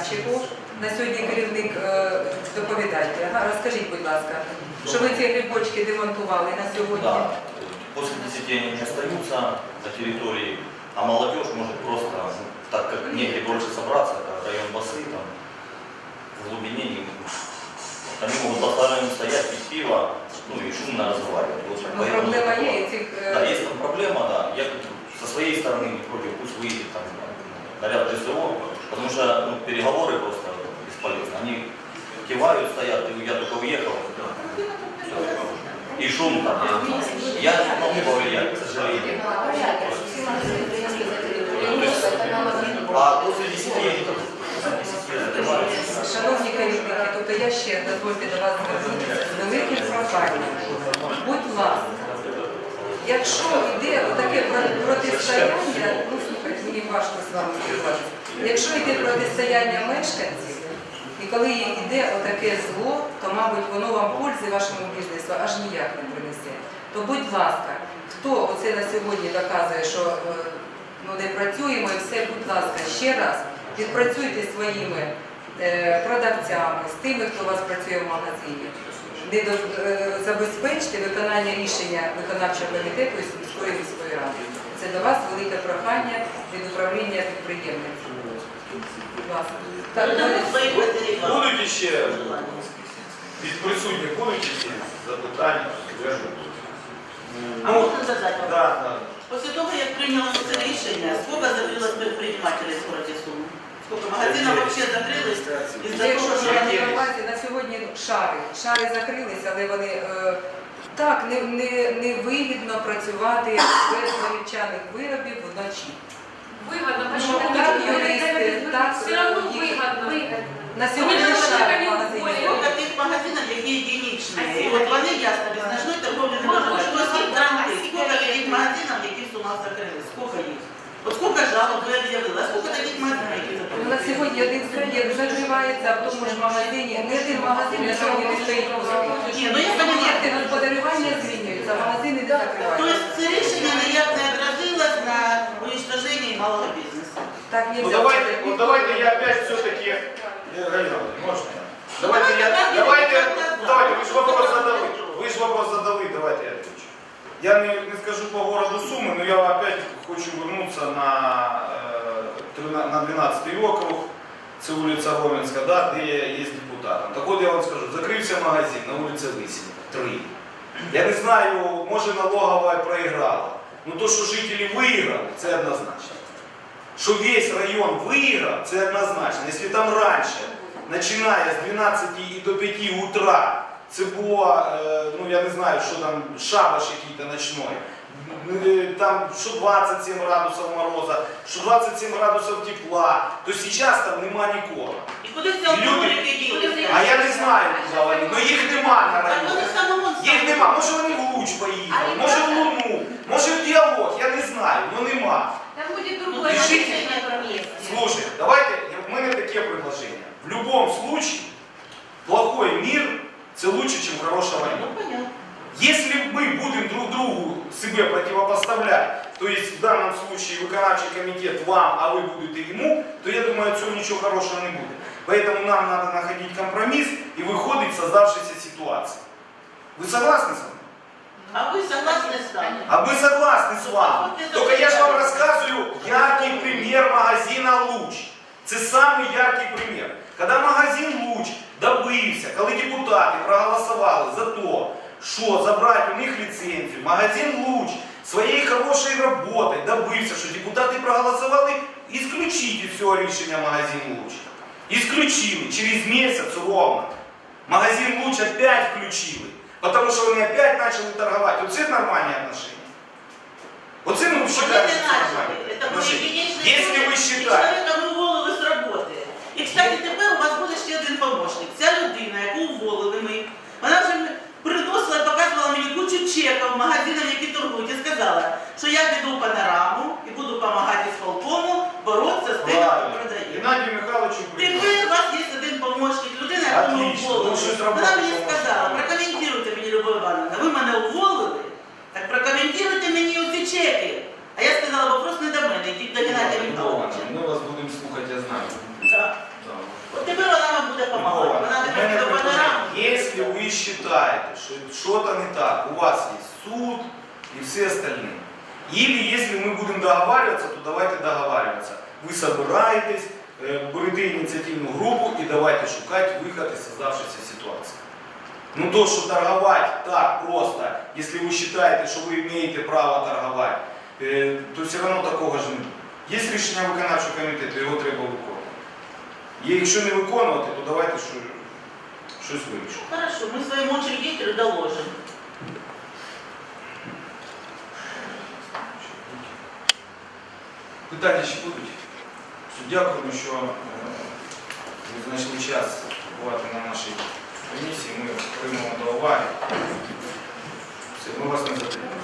майданчику. На сьогодні керівник е, доповідайте. Ага, розкажіть, будь ласка, що ви ці грибочки демонтували на сьогодні? Да. После 10 они не остаются на территории, а молодежь может просто, ну, так как негде больше собраться, это район басы, там, в глубине, не, они могут поставленно стоять, пить пиво, ну и шумно разговаривать. Вот, Ну, поэтому проблема такое. є і цих. е, Да, есть там проблема, да. Я как со своей стороны не против, пусть выйдет там наряд ДСО, потому что ну, переговоры просто бесполезны. Они кивают, стоят, и я только уехал. И шум там. Я не могу повлиять, к сожалению. А после 10 они там, после 10 закрываются. Шановні керівники, тобто я ще дозвольте до вас звернутися з великим проханням. Будь ласка, якщо йде таке протистояння, ну мені важко з вами спілкуватися. Якщо йде протистояння мешканців, і коли йде отаке зло, то, мабуть, воно вам пользи вашому бізнесу аж ніяк не принесе. То будь ласка, хто оце на сьогодні доказує, що е, ну, не працюємо і все, будь ласка, ще раз відпрацюйте своїми е, продавцями, з тими, хто у вас працює в магазині. Не е, забезпечте виконання рішення виконавчого комітету і сільської міської ради. Це до вас велике прохання від управління підприємництва. Будь ласка. Так, ви- Будуть ще від присутніх будуть ще запитання? А можно задать вопрос? Да, да. После того, как принялось это решение, сколько закрылось предпринимателей в городе Сумы? Сколько магазинов вообще закрылось из-за Якщо того, ж что я они... не на увазі, на сьогодні шари. Шари закрилися, але вони е, так не, не, не вигідно працювати без горівчаних виробів вночі. Выгодно, Ну, почему? так, Никто не юристы, говорит, так, все равно э, выгодно. На сьогодні Вони шари не в магазині. уволені. Сколько тих магазинів, які единичні. І от вони ясно, без ночної торговлі не можуть. Що з їх гранти? Сколько таких магазинів, які в Сумах закрились? Сколько їх? От сколько жалоб ви об'явили? А сколько таких магазинів, які Ну, закрились? На сьогодні один суб'єкт закривається в тому ж магазині. Не один магазин на сьогодні не стоїть пустий. Ні, ну я понимаю. Суб'єкти господарювання змінюються, магазини не закриваються. Тобто це рішення ніяк не отразилось на уничтожении малого бізнесу. Так Ну нельзя. давайте, вот давайте я опять все-таки, Галина, можно? Давайте я, давайте, давайте, давайте, давайте, вы же вопрос давайте. задали, вы же вопрос задали, давайте я отвечу. Я не, не скажу по городу Сумы, но я опять хочу вернуться на, э, трина- на 12 округ, Це вулиця Роменська, да, де я є депутатом. Так от я вам скажу, закрився магазин на вулиці Лисівка, три. Я не знаю, може налогова проіграла. Ну то, що жителі виграли, це однозначно. Що весь район виграв, це однозначно. Якщо там раніше, починає з 12 і до 5 утра, це було, е, ну я не знаю, що там, шабаш якийсь ночной. Е, Там що 27 градусів мороза, що 27 градусів тепла, то зараз там нема нікого. І куди ці Люди-? А я не знаю, куди вони, але їх нема на Так районі. самому Їх нема, може вони в Луч поїхали, може в Луну, може в діалог, я не знаю, ну нема. Там будет другое Пишите. решение про месте. Слушай, давайте, у мене таке предложение. В любом случае, плохой мир це лучше, чем хорошая Ну, война. понятно. Если мы будем друг другу себе противопоставлять, то есть в данном случае виконавчий комитет вам, а вы будете ему, то я думаю, отсюда ничего хорошего не будет. Поэтому нам надо находить компромисс и выходить из создавшейся ситуации. Вы согласны со мной? А ви согласні з нами? А мы согласны с вами. Только я же вам рассказываю яркий пример магазина Луч. Це самий яркий пример. Когда магазин Луч добився, коли депутати проголосували за то, що забрати у них ліцензію, магазин Луч своєю хорошою роботою добився, що депутати проголосували исключить із цього рішення магазин Луч. Исключили через місяць ровно. Магазин Луч опять включили. Потому что они опять начали торговать. Вот это нормальные отношения. Вот это мы Вони считаем, не что это начали. нормальные Це були отношения. единичні Если вы І считаете, чоловіка ми уволили з роботи. І, кстати, тепер у вас буде ще один помощник. Ця людина, яку уволили чеків магазинам, які торгують, і сказала, що я піду в панораму і буду допомагати з полкому боротися з тим, хто продає. Геннадию Михайловичу. Тепер у вас є один помощник, людина, яку ми Отлично. уволили. Ну, щось Вона мені сказала, прокоментуйте мені, Любов Івановна, ви мене уволили, так прокоментуйте мені оці чеки. А я сказала, вопрос не до мене, йдіть до Геннадія Михайловича. Мы вас будем слухать, я знаю. Так. От тепер вона вам буде допомагати. Вона не. Якщо ви вважаєте, що щось не так, у вас є суд і все остальне. Или если мы будем договариваться, то давайте договариваться. Вы собираетесь, э, берете ініціативну групу і давайте шукать выход из создавшейся ситуации. Ну то, что торговать так просто, если вы считаете, що вы имеете право торговать, э, то все равно такого же нет. Есть рішення виконавчого комітету, його треба виконувати. І якщо не виконувати, то давайте що, щось вирішимо. Хорошо, мы своему учредителю доложим. Питання ще будуть? Все, Дякуємо, що е, ви знайшли час бувати на нашій комісії. Ми приймемо до уваги. Все, ми вас не затримуємо.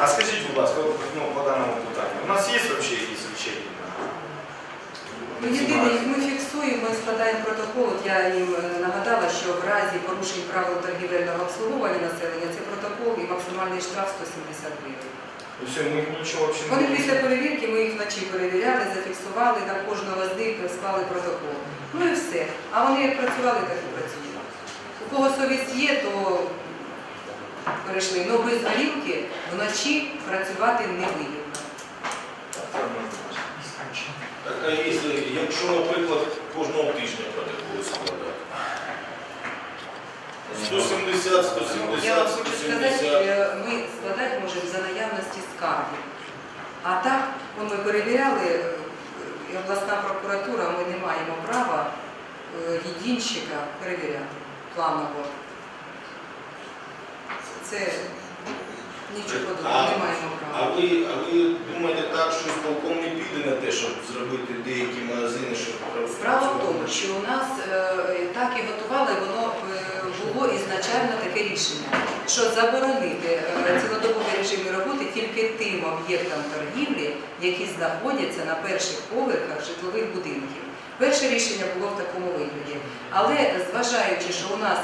А скажіть, будь ласка, ну, по даному питанню, у нас є вообще якісь? Ну, єдине, ми фіксуємо, ми складаємо протокол. От я їм е, нагадала, що в разі порушень правил торгівельного обслуговування населення це протокол і максимальний штраф 170 гривень. Ну все, ми нічого взагалі Вони не після перевірки ми їх вночі перевіряли, зафіксували, на кожного з них склали протокол. Ну і все. А вони як працювали, так і працюють. У кого совість є, то перейшли. Ну без горілки вночі працювати не вигідно. Так, а якщо, якщо, наприклад, кожного тижня протоколи складати? 170, 170, Я вам хочу сказати, 170. е, ми складати можемо за наявності скарги. А так, от ми перевіряли, е, і обласна прокуратура, ми не маємо права е, єдинщика перевіряти планово. Це нічого подобного, не маємо А права. ви, а ви думаєте так, що полком не піде на те, щоб зробити деякі магазини, щоб Справа в тому, що у нас е, так і готували, воно е, було ізначально таке рішення, що заборонити е, цілодобові режими роботи тільки тим об'єктам торгівлі, які знаходяться на перших поверхах житлових будинків. Перше рішення було в такому вигляді. Але зважаючи, що у нас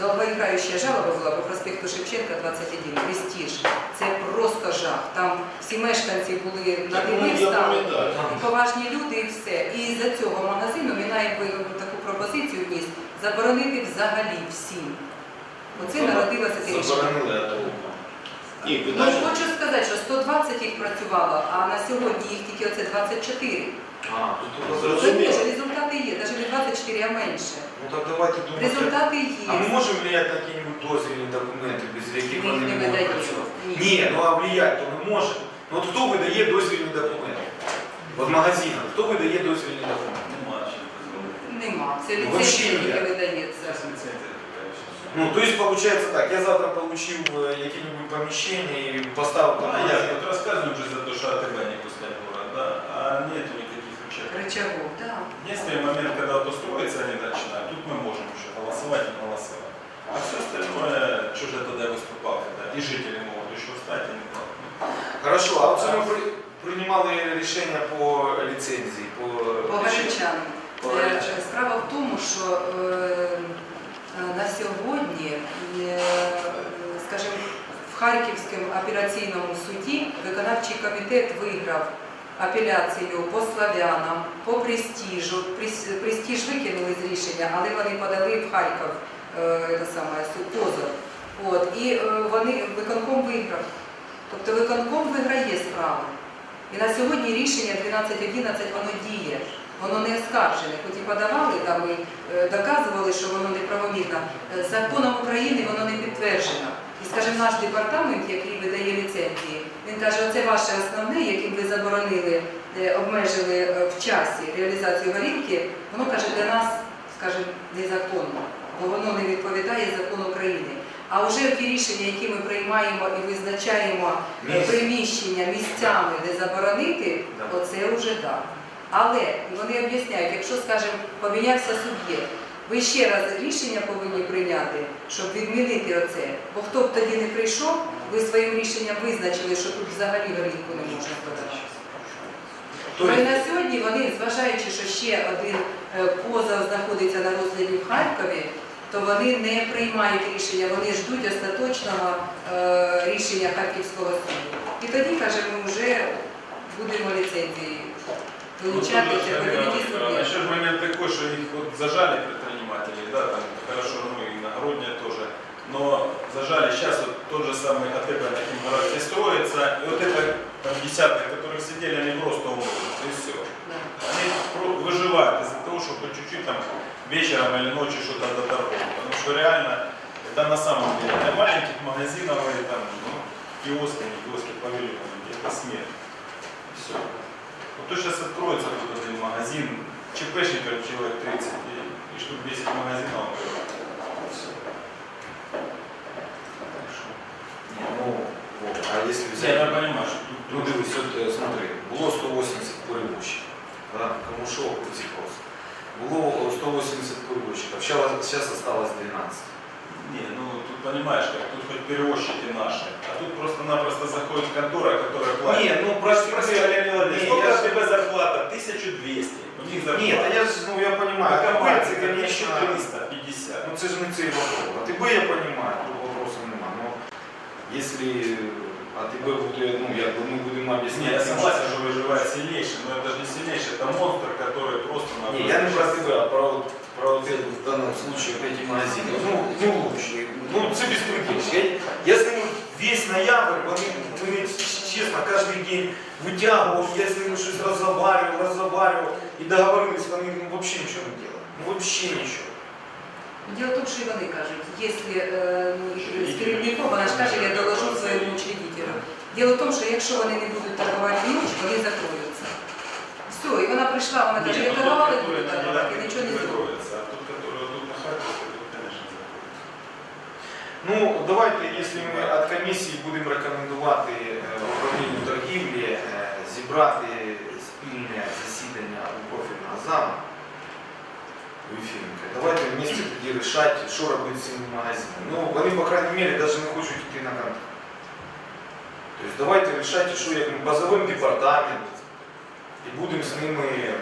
довгоіграюча жалоба була по проспекту Шевченка 21, Престиж, це просто жах. Там всі мешканці були на Так, ну, диві я стали. пам'ятаю. І поважні люди, і все. І з цього магазину Мінаєв виявив таку пропозицію вніс заборонити взагалі всім. Оце народилося те рішення. Ну, хочу сказати, що 120 їх працювало, а на сьогодні їх тільки оце 24. А, тут у вас Зрозуміло. Звісно, результати є, навіть не 24, а менше. Ну так давайте думати. Результати А ми є. можемо влиять на якісь дозвільні документи, без яких Ми їх вони не не можуть видаємо. працювати? Ні. Ні, ну а влиять то ми можемо. Ну от хто видає дозвільні документи? От магазинах, хто видає дозвільні документи? Нема. Це Ну, вообще ліцензія тільки ніяк. видається. Ну, то есть получается так, я завтра получил э, какие-нибудь помещения и поставил там А я магазин. тут рассказываю уже за то, что АТБ не пускать в город, да? А нету никаких рычагов. Рычагов, так. Единственный момент, когда вот устроиться они начинают, тут мы можем еще голосовать и не голосовать. А все остальное, что же я тогда выступал, когда и жители могут еще встать и не платить. Хорошо, а вот мы при- принимали решение по лицензии, по... По Галичанам. По Е, Галичанам. Справа в тому, що е, е, на сьогодні, е, скажімо, в Харківському апеляційному суді виконавчий комітет виграв апеляцію по славянам, по престижу. Прес- Престиж викинули з рішення, але вони подали в Харків е, саме, позов. От, і е, вони виконком виграв. Тобто виконком виграє справи. І на сьогодні рішення 12.11 воно діє, воно не оскаржене. Хоч і подавали там і е, доказували, що воно неправомірно. Е, Законом України воно не підтверджено. Скажімо, наш департамент, який видає ліцензії, він каже, оце ваше основне, яким ви заборонили, е, обмежили е, в часі реалізацію горілки, воно каже для нас, скажімо, незаконно, бо воно не відповідає закону України. А вже ті рішення, які ми приймаємо і визначаємо е, Місць. приміщення місцями, де заборонити, Да. оце вже так. Але вони об'ясняють, якщо, скажімо, помінявся суб'єкт, ви ще раз рішення повинні прийняти, щоб відмінити оце. Бо хто б тоді не прийшов, ви своїм рішенням визначили, що тут взагалі горілку не можна подавати. Тобто- на сьогодні вони, зважаючи, що ще один е, позов знаходиться на розгляді в Харкові, то вони не приймають рішення, вони ждуть остаточного е, рішення Харківського суду. І тоді, каже, ми вже будемо ліцензії вилучати Ну, тоже, проведення наверное, судів. Еще же предприниматели, да, там хорошо, ну и иногородние тоже. Но зажали сейчас вот тот же самый АТБ на Химгородке строится, и вот это там десятые, которые сидели, они просто умрут, и все. Они выживают из-за того, что по чуть-чуть там вечером или ночью что-то доторгуют. Потому что реально это на самом деле для маленьких магазинов и там ну, киоски, не киоски, павильоны, это смерть. Все. Вот то сейчас откроется тут один магазин, ЧПшников человек 30 и, и штук 10 магазинов. Все. Ні, ну, Вова, а якщо Я взяти, не понимаю, что тут ну дивись, от е, смотри, було 180 перевозчиків, да? Камушов, Куцікос. Було 180 перевозчиків, зараз осталось 12. Не, ну тут понимаешь, как тут хоть перевозчики наши, а тут просто-напросто заходит контора, которая платит. Ні, ну Прости, прости, прости, Олег Владимирович, Ні, сколько я у ж- тебя зарплата? 1200. У них зарплата. Ні, та я ж, ну я А розумію, компания, це, это конечно, 1350. ну це ж не цей вопрос. А тебе я розумію, тут вопросу нема. Но якщо а тебе буде, ну якби ми будемо Не, об'ясняти. я согласен, что выживает сильнейший, но это же не сильнейший, это монстр, который просто на Ні, я не про тебе, а про, от- про от это, в данном случае вот эти магазины. Ну, ну лучше. Ну, це беспредел. Я, я з ними весь ноябрь, вони, вони, чесно, кожен день витягував, я з ними щось розговаривав, розговаривав, і договорились, вони ну, вообще нічого не делали. Ну, вообще нічого. Діло в тому, що і вони кажуть, якщо е, ну, з керівником, вона ж каже, я доложу своєму учредителю. Діло в тому, що якщо вони не будуть торгувати ніч, вони закроються. Все, і вона прийшла, вона каже, я Нет, ну, торгувала, тот, не буду который на торгувати, Лилянке, нічого не не зроблю. закроется, а тот, который вот тут на Харьковской, тут, конечно, закроется. Ну, давайте, якщо ми від комісії будемо рекомендувати е, управлінню торгівлі е, зібрати спільне засідання у у Ефімки, давайте вместе тоді рішати, що робити з цими магазинами. Ну, вони, по крайней мере, навіть не хочуть йти на контакт. Тобто давайте рішайте, що як ми позовемо департамент і будемо з ними е,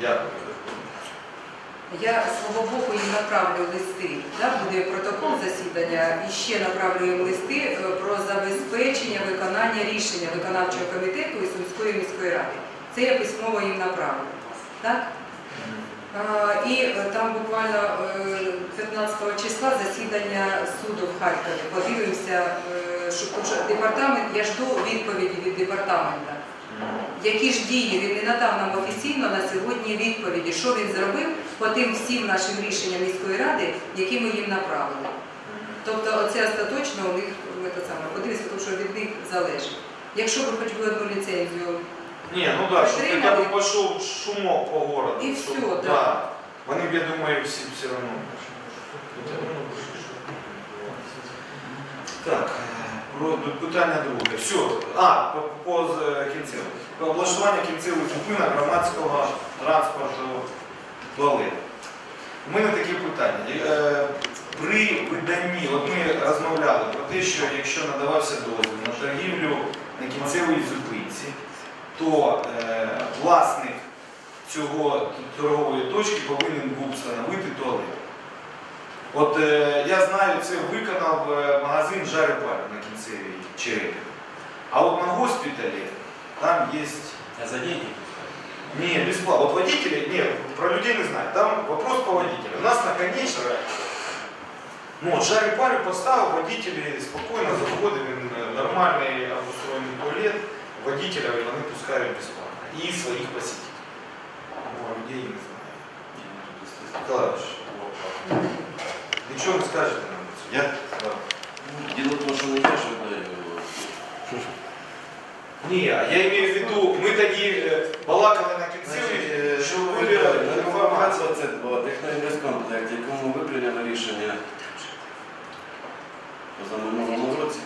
як. Я свого боку їм направлю листи. Да, буде протокол засідання і ще направлю їм листи е, про забезпечення виконання рішення виконавчого комітету і Сумської міської ради. Це я письмово їм направлю. Так? І е, там буквально е, 15 числа засідання суду в Харкові. Подивимося, е, що департамент, я жду відповіді від департамента. Які ж дії він не надав нам офіційно на сьогодні відповіді, що він зробив по тим всім нашим рішенням міської ради, які ми їм направили. Тобто оце остаточно у них е, подивіться, тому що від них залежить. Якщо ви хоч би одну ліцензію, Ні, ну так, щоб хоча б пішов шумок по городу. І щоб- всьо, да. да. Вони я думаю, всі все одно. Так, е, про питання друге. Все. А, по, по з- кінцеву. По облаштуванню кінцевих зупинок громадського транспорту туалет. У мене таке питання. Е, При виданні, от ми розмовляли про те, що якщо надавався дозвіл на торгівлю на кінцевій зупинці, то е, власник цього торгової точки повинен був встановити туалет. От е, я знаю, це виконав е, магазин Жари на кінцевій черепі. А от на госпіталі там є А за деньги? не, бесплатно. Вот водители, нет, про людей не знаю. Там вопрос по водителю. У нас наконечно, ну, от жарі парю поставив, водителі спокійно заходять, він е, нормальний обустроєний туалет, водителя вони пускають безплатно. І своїх посетителей. Ну, а людей не знаю. Николаевич, нічого не скажете нам? Я? Да. Дело в том, что не я же знаю. Ні, а я имею в виду, ми тоді е, балакали на кінцеві, що ви інформацію. Інформація це була техногенезкомплект, якому ви прийняли рішення позаминулому році.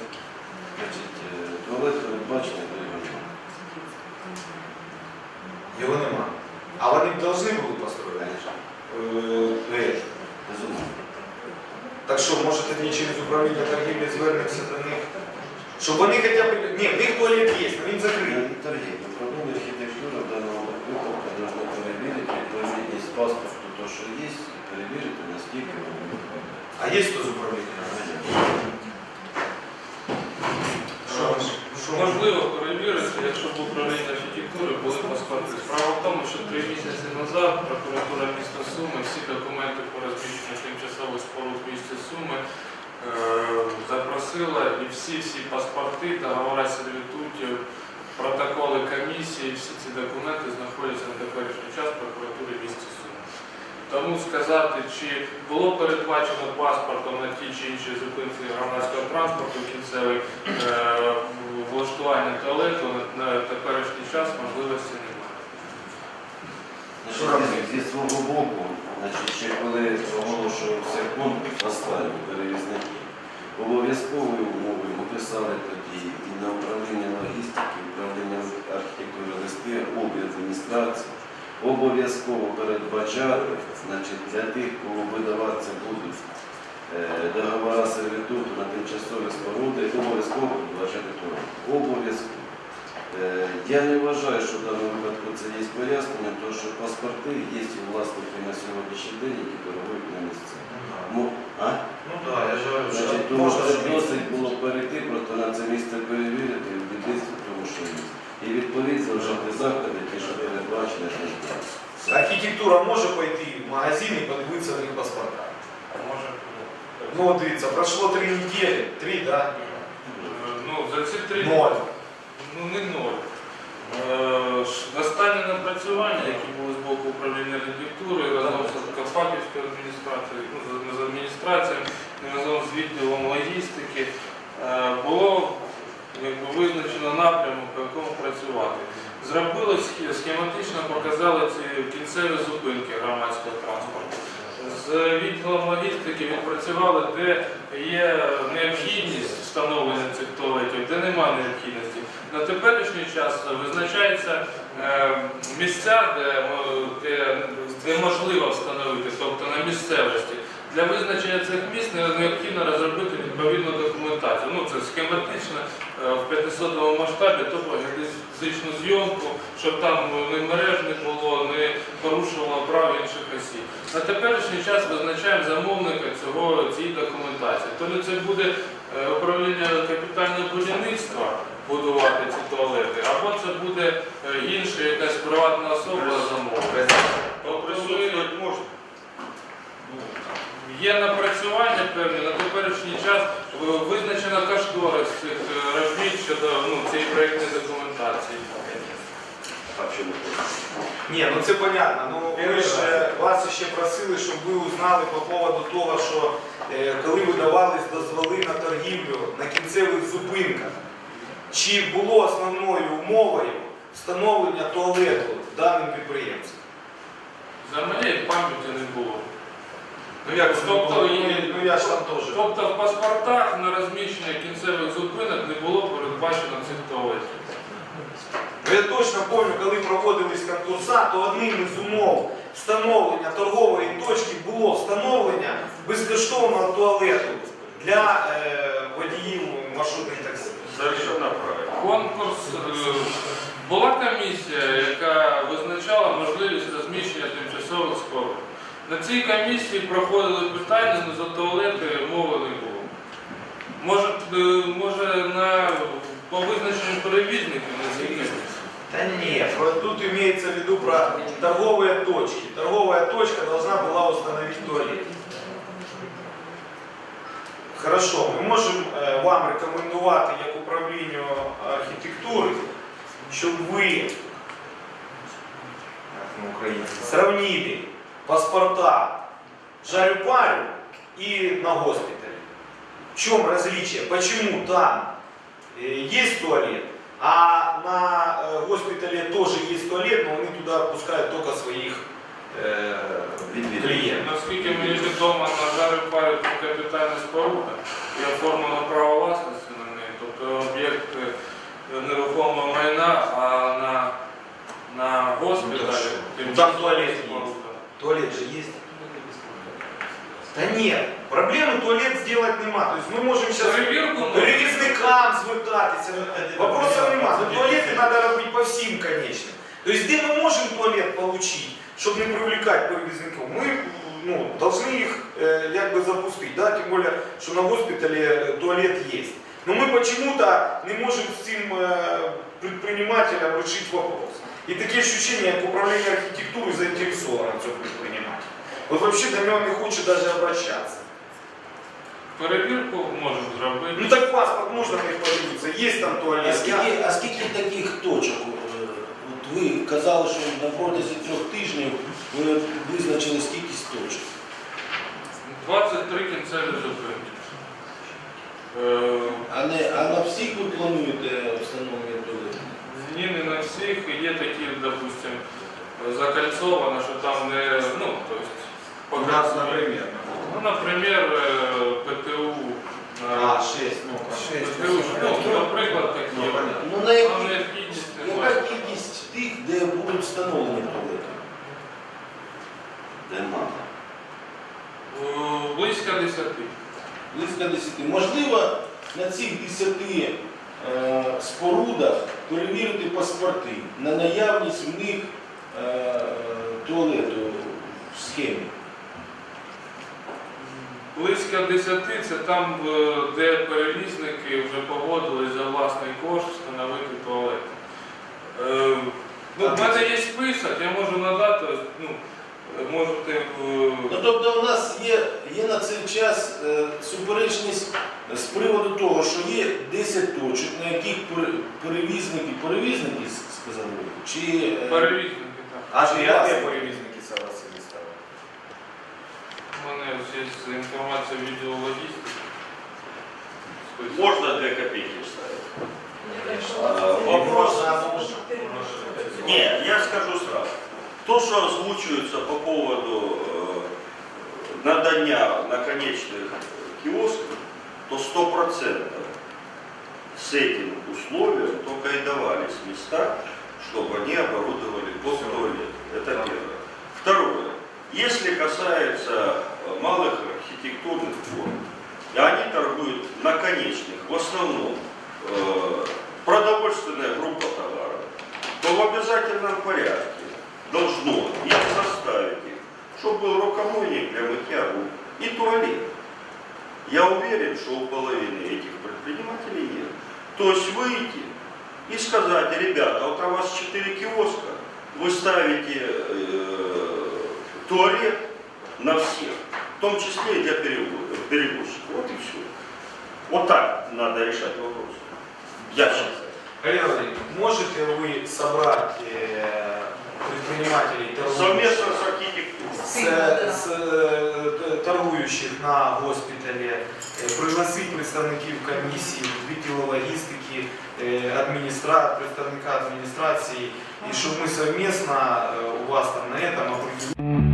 Що, може тоді через управління торгівлі звернемося до них? Щоб вони хоча б... Ні, в них туалет є, але він закритий. Торги. Управління архітектури в даному випадку должно перевірити відповідність паспорту, то, що є, і перевірити, наскільки відповідає. А є хто з управління? Що? Можливо перевірити, якщо в управлінні архітектури були паспорти. Справа в тому, що три місяці назад прокуратура міста Суми всі документи по розміщенню тимчасових споруд в місті Суми е, запросила і всі-всі паспорти, договори сервітутів, протоколи комісії, всі ці документи знаходяться на теперішній час в прокуратурі міста Суми. Тому сказати, чи було передбачено паспортом на ті чи інші зупинки громадського транспорту кінцевий е, влаштування туалету на, теперішній час можливості немає. Значить, зі свого боку, значить, ще коли оголошувався конкурс останній перевізників, обов'язкові умови ми писали тоді і на управління логістики, управління архітектури листи, обі адміністрації, обов'язково передбачати, значить, для тих, кого видаватися будуть договора сервітуту на тимчасові споруди, обов'язково передбачати туру. Обов'язково. Е, Я не вважаю, що в даному випадку це є пояснення, тому що паспорти є і власники на сьогоднішній день, які торгують на місці. Ну, а? Ну так, я ж говорю, що Значить, тому що досить було перейти, просто на це місце перевірити, убедитися в тому, що є. І відповідно вжити заходи, ті, що передбачені, що ждать. Архітектура може пойти в магазин і подивитися на них паспорта. Може, Ну, от дивіться, пройшло три недели, три, да? ну, за ці три Ноль. Ну не ноль. Е, ш- напрацювання, які були з боку управління архітектури, разом з Карпатівською адміністрацією, ну, з- з адміністрацією, разом з відділом логістики, е, було якби, визначено напрямок, по якому працювати. Зробили схе- схематично, показали ці кінцеві зупинки громадського транспорту. З відділом логістики відпрацювали, де є необхідність встановлення цих туалетів, де немає необхідності. На теперішній час визначаються е, місця, де, мо- де, де можливо встановити, тобто на місцевості. Для визначення цих місць необхідно розробити відповідну це схематично е, в 500 масштабі, топогеодезичну зйомку, щоб там не мереж не було, не порушувало прав інших осіб. На теперішній час визначаємо замовника цього, цієї документації. То це буде е, управління капітального будівництва будувати ці туалети, або це буде е, інша якась приватна особа замовник. Ми-. Є напрацювання певні на теперішній час е, визначено кошторис цих е, робіт щодо ну, цієї проєктної документації. Ні, ну це понятно. Ну ви ж е, вас ще просили, щоб ви узнали по поводу того, що е, коли видавались дозволи на торгівлю на кінцевих зупинках, чи було основною умовою встановлення туалету даним підприємцям? За моєї пам'яті не було. Ну як Тобто, ну, і- ну я ж там теж. Тобто в паспортах на розміщення кінцевих зупинок не було передбачено цих туалетів. Ну, Я точно пам'ятаю, коли проводились конкурса, то одним із умов встановлення торгової точки було встановлення безкоштовного туалету для е, водіїв маршрутних таксі. Совершенно правильно. Конкурс е, була комісія, яка визначала можливість розміщення тимчасових споруд. На цій комісії проходили питання, але за туалети мови не було. Може, е, може на по визначенню перевізників на цій комісії. Да нет, вот тут имеется в виду про торговые точки. Торговая точка должна была установить туалет. Хорошо, ми можемо е, вам рекомендувати як управлінню архітектури, щоб ви як сравнили паспорта жарю-парю и на госпитале. В чем различие? Почему там э, есть туалет, а на э, госпитале тоже есть туалет, но они туда пускают только своих е, клієнта. Наскільки мені відомо, на жарі парі капітальна споруда і оформлено право власності на неї, тобто об'єкт е, нерухомого майна, а на, на госпіталі Ну, що? тим Ну, там часом туалет є. споруда. Туалет же есть. Та ні, проблеми туалет зробити нема. Тобто ми можемо зараз Перевірку можна. перевізникам звертатися. Вопросов нема. Ну, туалети треба робити по всім, конечно. Тобто, де ми можемо туалет отримати, щоб не привлекати перевізників, ми ну, должны їх е, якби запустити. Да? Тим більше, що на госпіталі е, туалет є. Но мы почему-то не можем с этим э, предпринимателем решить вопрос. И такие ощущения, как управление архитектурой заинтересовано в этом предпринимателе. Вот вообще до него не хочет даже обращаться. Перевірку можемо зробити. Ну так паспорт можно мне подивиться, есть там туалет. Я- скільки, а скільки таких точок? е, От ви казали, що на протязі трьох тижнів ви визначили скільки точок. 23 кінцеві зупинки. Е, А, не, а на всіх ви плануєте встановлення туалетів? Ні, не на всіх. Є такі, допустим, закольцовано, що там не, ну, то есть, нас, например, Ну, наприклад, е, ПТУ. е, а, 6, ну, ПТУ, ну, наприклад, такі. Ну. Ну на Там які, необхідність яка кількість тих, де будуть встановлені туалети? Де надо. Е, Близько 10. Близько 10. Можливо, на цих 10 е, спорудах перевірити паспорти на наявність в них е, туалету в схемі. Близько 10 це там, е, де перевізники вже погодились за власний кошт встановити туалет. Е, Ну, в мене є список, я можу надати, ну, можете. е, Ну, тобто у нас є, є на цей час е, суперечність з приводу того, що є 10 точок, на яких перевізники, перевізники сказали, ви, чи е, Перевізники, так. А Чи я власне? де перевізники согласились ставити? У мене ось є інформація відділу логістики. Список. Можно две копейки вставить? Е, Вопрос. Нет, я скажу сразу. То, что озвучивается по поводу э, надання наконечных киосков, то сто процентов с этим условием только и давались места, чтобы они оборудовали под туалет. Это первое. Второе. Если касается э, малых архитектурных форм, и они торгуют наконечных, в основном э, продовольственная группа товаров, то в обязательном порядке должно их заставить их, чтобы был рукомойник для мытья рук и туалет. Я уверен, что у половины этих предпринимателей нет. То есть выйти и сказать, ребята, вот у вас 4 киоска, вы ставите э, туалет на всех, в том числе и для перевозчиков. Вот и все. Вот так надо решать вопрос. Я считаю. Галина Владимировна, можете вы собрать э, предпринимателей Совместно с с, с, э, торгуючих на госпіталі, е, пригласити представників комісії, відділу логістики, е, адміністра... представника адміністрації, і щоб ми совместно е, у вас там на этом определили